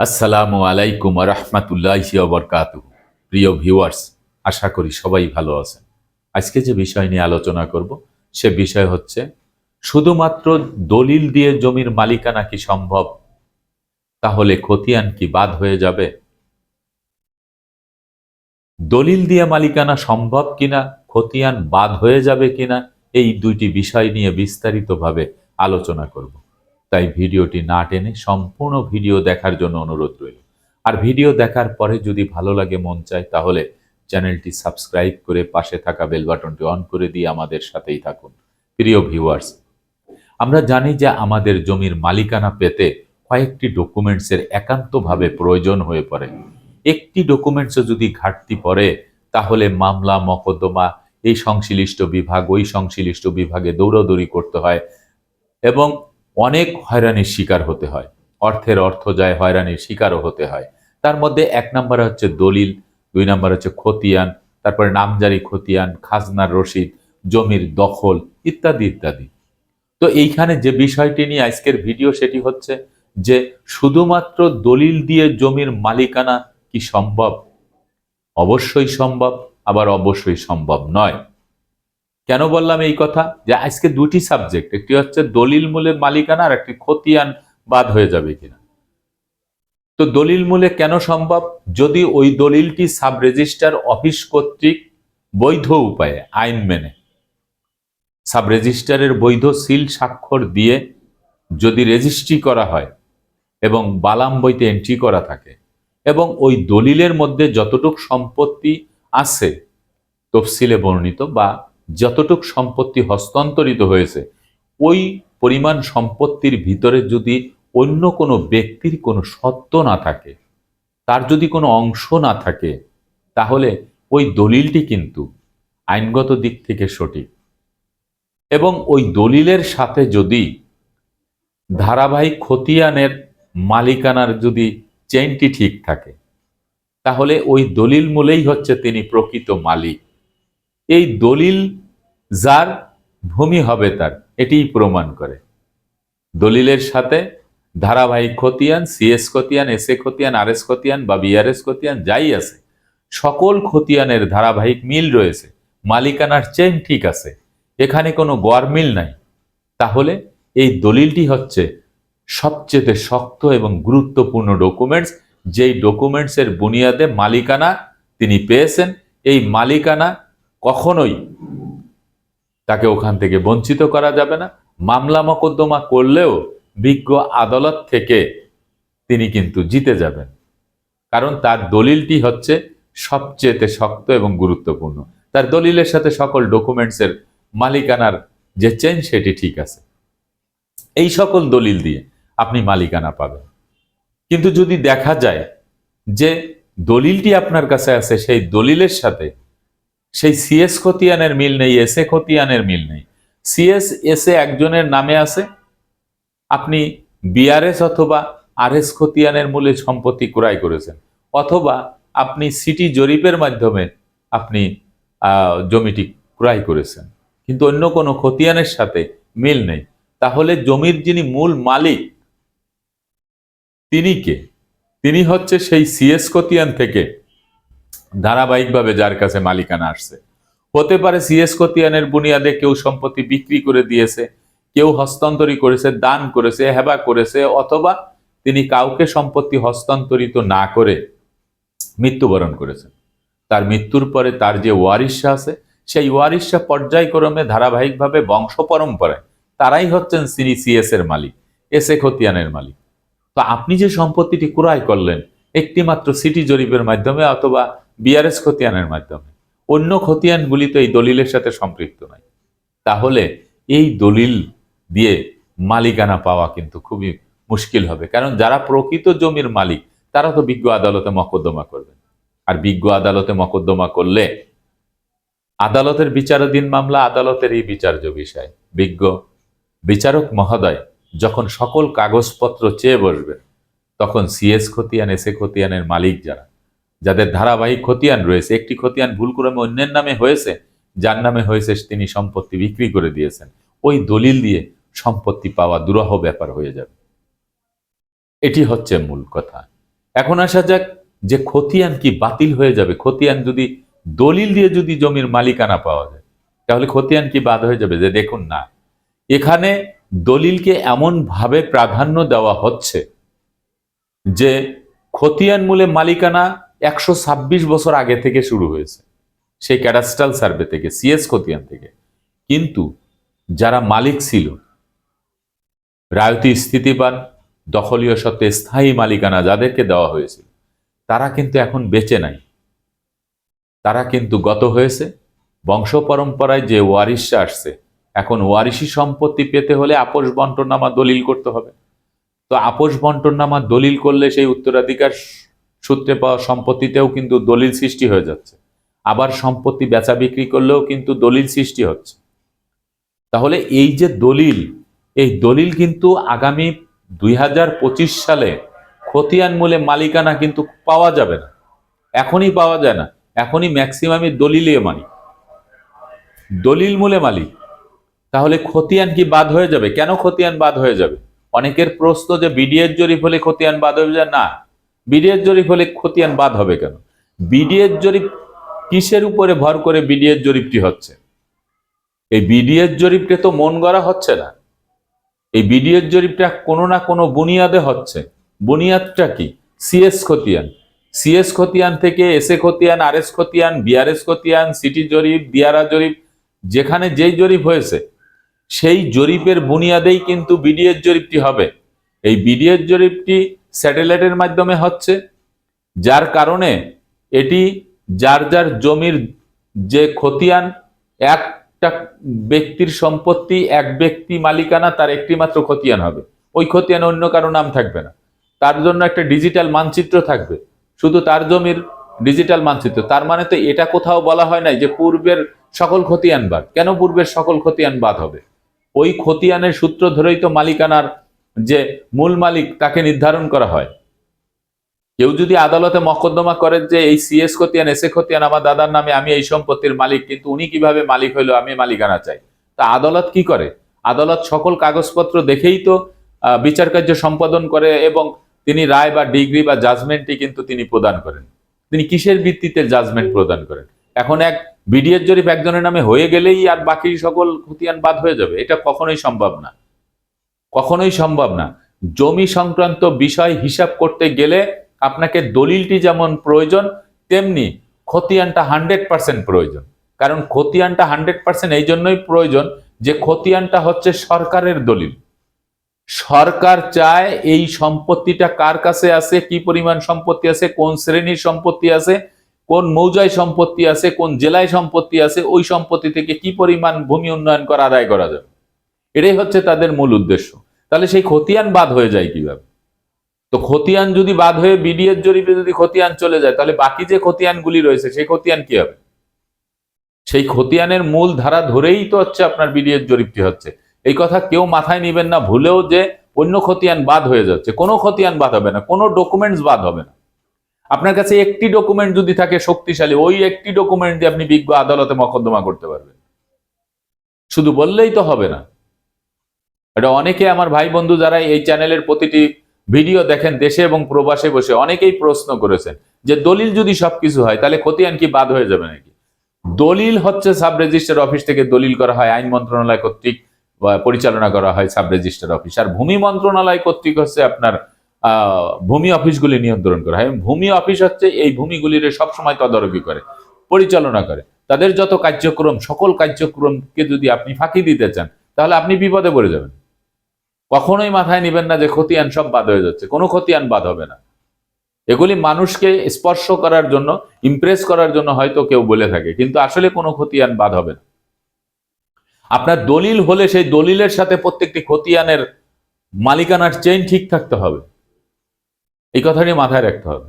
আসসালামু আলাইকুম রহমতুল্লাহ বরকাত প্রিয় ভিউয়ার্স, আশা করি সবাই ভালো আছেন। আজকে যে বিষয় নিয়ে আলোচনা করব, সে বিষয় হচ্ছে, শুধুমাত্র দলিল দিয়ে জমির মালিকানা কি সম্ভব? তাহলে খতিয়ান কি বাদ হয়ে যাবে? দলিল দিয়ে মালিকানা সম্ভব কিনা, খতিয়ান বাদ হয়ে যাবে কিনা, এই দুইটি বিষয় নিয়ে বিস্তারিতভাবে আলোচনা করব। তাই ভিডিওটি না টেনে সম্পূর্ণ ভিডিও দেখার জন্য অনুরোধ রইল। আর ভিডিও দেখার পরে যদি ভালো লাগে, মন চায়, তাহলে চ্যানেলটি সাবস্ক্রাইব করে পাশে থাকা বেল বাটনটি অন করে দিয়ে আমাদের সাথেই থাকুন। প্রিয় ভিউয়ার্স, আমরা জানি যে আমাদের জমির মালিকানা পেতে কয়েকটি ডকুমেন্টসের একান্তভাবে প্রয়োজন হয়ে পড়ে। একটি ডকুমেন্টসও যদি ঘাটতি পড়ে, তাহলে মামলা, মকদ্দমা, এই সংশ্লিষ্ট বিভাগ, ওই সংশ্লিষ্ট বিভাগে দৌড়াদৌড়ি করতে হয় এবং অনেক হয়রানির শিকার হতে হয়। অর্থের অর্থ যায় হয়রানির শিকারও হতে হয়। তার মধ্যে এক নম্বরে হচ্ছে দলিল, দুই নম্বর হচ্ছে খতিয়ান, তারপরে নামজারি খতিয়ান, খাজনার রসিদ, জমির দখল ইত্যাদি ইত্যাদি। তো এইখানে যে বিষয়টি নিয়ে আজকের ভিডিও সেটি হচ্ছে যে শুধুমাত্র দলিল দিয়ে জমির মালিকানা কি সম্ভব? অবশ্যই সম্ভব, আবার অবশ্যই সম্ভব নয়। কেন বললাম এই কথা? যে আজকে দুটি সাবজেক্ট একটি হচ্ছে দলিল মূলে মালিকানা আর একটি খতিয়ান বাদ হয়ে যাবে কিনা। তো দলিল মূলে কেন সম্ভব? যদি ওই দলিলটি সাব রেজিস্টার অফিস কর্তৃক বৈধ উপায়ে, আইন মেনে সাব রেজিস্টারের বৈধ সিল স্বাক্ষর দিয়ে যদি রেজিস্ট্রি করা হয় এবং বালাম বইতে এন্ট্রি করা থাকে এবং ওই দলিলের মধ্যে যতটুক সম্পত্তি আছে তফসিলে বর্ণিত বা যতটুক সম্পত্তি হস্তান্তরিত হয়েছে, ওই পরিমাণ সম্পত্তির ভিতরে যদি অন্য কোনো ব্যক্তির কোনো সত্য না থাকে, তার যদি কোনো অংশ না থাকে, তাহলে ওই দলিলটি কিন্তু আইনগত দিক থেকে সঠিক। এবং ওই দলিলের সাথে যদি ধারাবাহিক খতিয়ানের মালিকানার যদি চেইনটি ঠিক থাকে, তাহলে ওই দলিল মূলেই হচ্ছে তিনি প্রকৃত মালিক। এই দলিল যার ভূমি হবে তার, এটিই প্রমাণ করে। দলিলের সাথে ধারাবাহিক খতিয়ান সিএস খতিয়ান এস এ খতিয়ান আর এস খতিয়ান বা বিআরএস খতিয়ান যাই আছে, সকল খতিয়ানের ধারাবাহিক মিল রয়েছে, মালিকানার চেন ঠিক আছে, এখানে কোনো গড়মিল নাই। তাহলে এই দলিলটি হচ্ছে সবচেয়ে শক্ত এবং গুরুত্বপূর্ণ ডকুমেন্টস যেই ডকুমেন্টসের বুনিয়াদে মালিকানা তিনি পেয়েছেন, এই মালিকানা কখনোই তাকে ওখান থেকে বঞ্চিত করা যাবে না। মামলা মকদ্দমা করলেও বিজ্ঞ আদালত থেকে তিনি কিন্তু জিতে যাবেন। কারণ তার দলিলটি হচ্ছে সবচেয়ে শক্ত এবং গুরুত্বপূর্ণ। তার দলিলের সাথে সকল ডকুমেন্টসের মালিকানার যে চেন সেটি ঠিক আছে। এই সকল দলিল দিয়ে আপনি মালিকানা পাবেন। কিন্তু যদি দেখা যায় যে দলিলটি আপনার কাছে আছে, সেই দলিলের সাথে সেই সিএস খতিয়ানের মিল নেই এস এ খতিয়ানের মিল নেই। সিএস এস এ একজনের নামে আছে। আপনি বিআরএস অথবা আরএস খতিয়ানের মূলে সম্পত্তি ক্রয় করেছেন। অথবা আপনি সিটি জরিপের মাধ্যমে আপনি জমিটি ক্রয় করেছেন। কিন্তু অন্য কোনো খতিয়ানের সাথে মিল নেই। তাহলে জমির যিনি মূল মালিক, তিনি কে? তিনি হচ্ছে সেই সিএস খতিয়ান থেকে ধারাবাহিকভাবে যার কাছে মালিকানা আসছে। হতে পারে সিএস খতিয়ানের বুনিয়াদে কেউ সম্পত্তি বিক্রি করে দিয়েছে, কেউ হস্তান্তরী করেছে, দান করেছে, হেবা করেছে, অথবা তিনি কাউকে সম্পত্তি হস্তান্তরিত না করে মৃত্যুবরণ করেছেন। তার মৃত্যুর পরে তার যে ওয়ারিশা আছে, সেই ওয়ারিশা পর্যায়ক্রমে ধারাবাহিকভাবে বংশ পরম্পরায় তারাই হচ্ছেন সিনি সিএস এর মালিক এস এ খতিয়ানের মালিক। তো আপনি যে সম্পত্তিটি ক্রয় করলেন, একটিমাত্র সিটি জরিপের মাধ্যমে অথবা বিআরএস খতিয়ানের মাধ্যমে। অন্য খতিয়ানগুলি তো এই দলিলের সাথে সম্পৃক্ত নয়। তাহলে এই দলিল দিয়ে মালিকানা পাওয়া কিন্তু খুবই মুশকিল হবে। কারণ যারা প্রকৃত জমির মালিক, তারা তো বিজ্ঞ আদালতে মকদ্দমা করবেন। আর বিজ্ঞ আদালতে মকদ্দমা করলে আদালতের বিচারাধীন মামলা, আদালতের এই বিচার্য বিষয়। বিজ্ঞ বিচারক মহোদয় যখন সকল কাগজপত্র চেয়ে বসবেন, তখন সিএস খতিয়ান এসে খতিয়ানের মালিক যারা যাদের ধারাবাহিক খতিয়ান রয়েছে, একটি খতিয়ান ভুলক্রমে অন্যের নামে হয়েছে, যার নামে হয়েছে তিনি সম্পত্তি বিক্রি করে দিয়েছেন। ওই দলিল দিয়ে সম্পত্তি পাওয়া দুরহ ব্যাপার হয়ে যাবে। এটি হচ্ছে মূল কথা। এখন আসা যাক যে খতিয়ান কি বাতিল হয়ে যাবে। খতিয়ান যদি দলিল দিয়ে যদি জমির মালিকানা পাওয়া যায়, তাহলে খতিয়ান কি বাদ হয়ে যাবে? যে দেখুন না, এখানে দলিলকে এমন ভাবে প্রাধান্য দেওয়া হচ্ছে যে খতিয়ান মূলে মালিকানা একশো ছাব্বিশ বছর আগে থেকে শুরু হয়েছে। সেই ক্যাডাস্ট্রাল সার্ভে থেকে, সিএস খতিয়ান থেকে। কিন্তু যারা মালিক ছিল রায়তি স্থিতিবান, দখলীয় সত্ত্বে স্থায়ী মালিকানা যাদেরকে দেওয়া হয়েছিল, তারা কিন্তু এখন বেঁচে নাই। তারা কিন্তু গত হয়েছে। বংশ পরম্পরায় যে ওয়ারিশরা আসছে, এখন ওয়ারিশি সম্পত্তি পেতে হলে আপোষ বন্টনামা দলিল করতে হবে। তো আপোষ বন্টনামা দলিল করলে সেই উত্তরাধিকার সূত্রে পাওয়া সম্পত্তিতেও কিন্তু দলিল সৃষ্টি হয়ে যাচ্ছে। আবার সম্পত্তি বেচা বিক্রি করলেও কিন্তু দলিল সৃষ্টি হচ্ছে। তাহলে এই যে দলিল, এই দলিল কিন্তু আগামী দুই হাজার পঁচিশ সালে খতিয়ান মূলে মালিকানা কিন্তু পাওয়া যাবে না। এখনই পাওয়া যায় না। এখনই ম্যাক্সিমামই দলিলে মালিক। দলিল মূলে মালিক। তাহলে খতিয়ান কি বাদ হয়ে যাবে? কেন খতিয়ান বাদ হয়ে যাবে? অনেকের প্রশ্ন যে বিডিএর জরিপ হলে খতিয়ান বাদ হয়ে যায় না। বিডিএর জরিপ হলে খতিয়ান বাদ হবে কেন? বিডিএস জরিপ কিসের উপরে ভর করে বিডিএর জরিপটি হচ্ছে? এই বিডিএস জরিপকে তো মন গড়া হচ্ছে না। এই বিডিএর জরিপটা কোনো না কোনো বুনিয়াদে হচ্ছে। বুনিয়াদটা কি? সিএস খতিয়ান। সিএস খতিয়ান থেকে এস এ খতিয়ান, আর এস খতিয়ান বিআরএস খতিয়ান, সিটি জরিপ, দিয়ারা জরিপ, যেখানে যেই জরিপ হয়েছে, সেই জরিপের বুনিয়াদেই কিন্তু বিডিএর জরিপটি হবে। এই বিডিএর জরিপটি স্যাটেলাইটের মাধ্যমে হচ্ছে, যার কারণে এটি যার যার জমির যে খতিয়ান, একটা ব্যক্তির সম্পত্তি, এক ব্যক্তি মালিকানা, তার একটি মাত্র খতিয়ান হবে। ওই খতিয়ান অন্য কারও নাম থাকবে না। তার জন্য একটা ডিজিটাল মানচিত্র থাকবে। শুধু তার জমির ডিজিটাল মানচিত্র। তার মানে তো এটা কোথাও বলা হয় নাই যে পূর্বের সকল খতিয়ান বাদ। কেন পূর্বের সকল খতিয়ান বাদ হবে? ওই খতিয়ানের সূত্র ধরেই তো মালিকানার যে মূল মালিক তাকে নির্ধারণ করা হয়। কেউ যদি আদালতে মকদ্দমা করেন যে এই সিএস খতিয়ান এস খতিয়ান আমার দাদার নামে আমি এই সম্পত্তির মালিক, কিন্তু উনি কীভাবে মালিক হইল, আমি মালিকানা চাই। তা আদালত কি করে? আদালত সকল কাগজপত্র দেখেই তো বিচার কার্য সম্পাদন করে এবং তিনি রায় বা ডিগ্রি বা জাজমেন্টটি কিন্তু তিনি প্রদান করেন। তিনি কিসের ভিত্তিতে জাজমেন্ট প্রদান করেন? এখন এক বিডিএর জরিপ একজনের নামে হয়ে গেলেই আর বাকি সকল খতিয়ান বাদ হয়ে যাবে, এটা কখনোই সম্ভব না। কখনোই সম্ভব না। জমি সংক্রান্ত বিষয় হিসাব করতে গেলে আপনাকে দলিলটি যেমন প্রয়োজন, তেমনি খতিয়ানটা হান্ড্রেড পার্সেন্ট প্রয়োজন। কারণ খতিয়ানটা হান্ড্রেড পার্সেন্ট এই জন্যই প্রয়োজন যে খতিয়ানটা হচ্ছে সরকারের দলিল। সরকার চায় এই সম্পত্তিটা কার কাছে আছে, কি পরিমাণ সম্পত্তি আছে, কোন শ্রেণির সম্পত্তি আছে, কোন মৌজায় সম্পত্তি আছে, কোন জেলায় সম্পত্তি আছে, ওই সম্পত্তি থেকে কি পরিমাণ ভূমি উন্নয়ন করা, আদায় করা যাবে। এটাই হচ্ছে তাদের মূল উদ্দেশ্য। তাহলে সেই খতিয়ান বাদ হয়ে যায় কীভাবে? তো খতিয়ান যদি বাদ হয়ে বিডিএর জরিপে যদি খতিয়ান চলে যায়, তাহলে বাকি যে খতিয়ানগুলি রয়েছে, সেই খতিয়ান কি হবে? সেই খতিয়ানের মূল ধারা ধরেই তো হচ্ছে আপনার বিডিএর জরিপটি হচ্ছে। এই কথা কেউ মাথায় নেবেন না, ভুলেও যে অন্য খতিয়ান বাদ হয়ে যাচ্ছে। কোনো খতিয়ান বাদ হবে না, কোনো ডকুমেন্টস বাদ হবে না। আপনার কাছে একটি ডকুমেন্ট যদি থাকে শক্তিশালী, ওই একটি ডকুমেন্ট দিয়ে আপনি বিজ্ঞ আদালতে মকদ্দমা করতে পারবেন। শুধু বললেই তো হবে না। এটা অনেকে আমার ভাই বন্ধু যারা এই চ্যানেলের প্রতিটি ভিডিও দেখেন দেশে এবং প্রবাসে বসে অনেকেই প্রশ্ন করেছেন যে দলিল যদি সবকিছু হয়, তাহলে খতিয়ান কি বাদ হয়ে যাবে নাকি? দলিল হচ্ছে সাব রেজিস্টার অফিস থেকে দলিল করা হয়, আইন মন্ত্রণালয় কর্তৃক পরিচালনা করা হয় সাব রেজিস্টার অফিস। আর ভূমি মন্ত্রণালয় কর্তৃক হচ্ছে আপনার ভূমি অফিসগুলি নিয়ন্ত্রণ করা হয়। ভূমি অফিস হচ্ছে এই ভূমিগুলির সবসময় তদারকি করে, পরিচালনা করে। তাদের যত কার্যক্রম, সকল কার্যক্রমকে যদি আপনি ফাঁকি দিতে চান, তাহলে আপনি বিপদে পড়ে যাবেন। কখনোই মাথায় নেবেন না যে খতিয়ান সব বাদ হয়ে যাচ্ছে। কোনো খতিয়ান বাদ হবে না। এগুলি মানুষকে স্পর্শ করার জন্য ইমপ্রেস করার জন্য হয়তো কেউ বলে থাকে, কিন্তু আসলে কোনো খতিয়ান বাদ হবে না। আপনার দলিল হলে সেই দলিলের সাথে প্রত্যেকটি খতিয়ানের মালিকানার চেইন ঠিক থাকতে হবে। এই কথাটি মাথায় রাখতে হবে।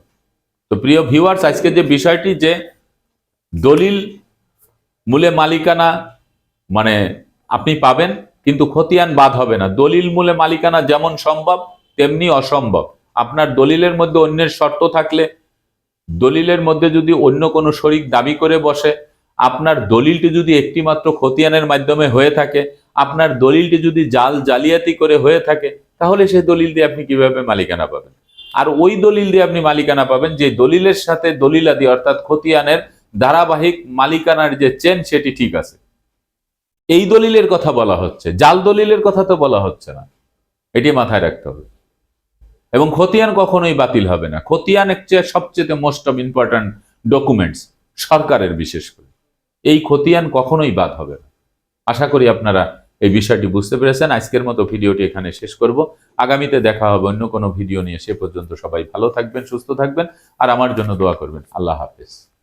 তো প্রিয় ভিউয়ার্স আজকে যে বিষয়টি যে দলিল মূলে মালিকানা মানে আপনি পাবেন কিন্তু খতিয়ান বাদ হবে না। দলিল মূলে মালিকানা যেমন সম্ভব, তেমনি অসম্ভব। আপনার দলিলের মধ্যে অন্যের শর্ত থাকলে, দলিলের মধ্যে যদি অন্য কোনো শরিক দাবি করে বসে, আপনার দলিলটি যদি একটিমাত্র খতিয়ানের মাধ্যমে হয়ে থাকে, আপনার দলিলটি যদি জাল জালিয়াতি করে হয়ে থাকে, তাহলে সেই দলিল দিয়ে আপনি কীভাবে মালিকানা পাবেন? আর ওই দলিল দিয়ে আপনি মালিকানা পাবেন যে দলিলের সাথে দলিলাদি অর্থাৎ খতিয়ানের ধারাবাহিক মালিকানার যে চেন সেটি ঠিক আছে। এই দলিলের কথা বলা হচ্ছে, জাল দলিলের কথা তো বলা হচ্ছে না। এটি মাথায় রাখতে হবে। এবং খতিয়ান কখনোই বাতিল হবে না। খতিয়ান হচ্ছে সবচেয়ে মোস্ট অফ ইম্পর্ট্যান্ট ডকুমেন্টস সরকারের বিশেষ করে। এই খতিয়ান কখনোই বাদ হবে না। আশা করি আপনারা এই বিষয়টি বুঝতে পেরেছেন। আজকের মতো ভিডিওটি এখানে শেষ করব। আগামীতে দেখা হবে অন্য কোনো ভিডিও নিয়ে। সে পর্যন্ত সবাই ভালো থাকবেন, সুস্থ থাকবেন। আর আমার জন্য দোয়া করবেন। আল্লাহ হাফেজ।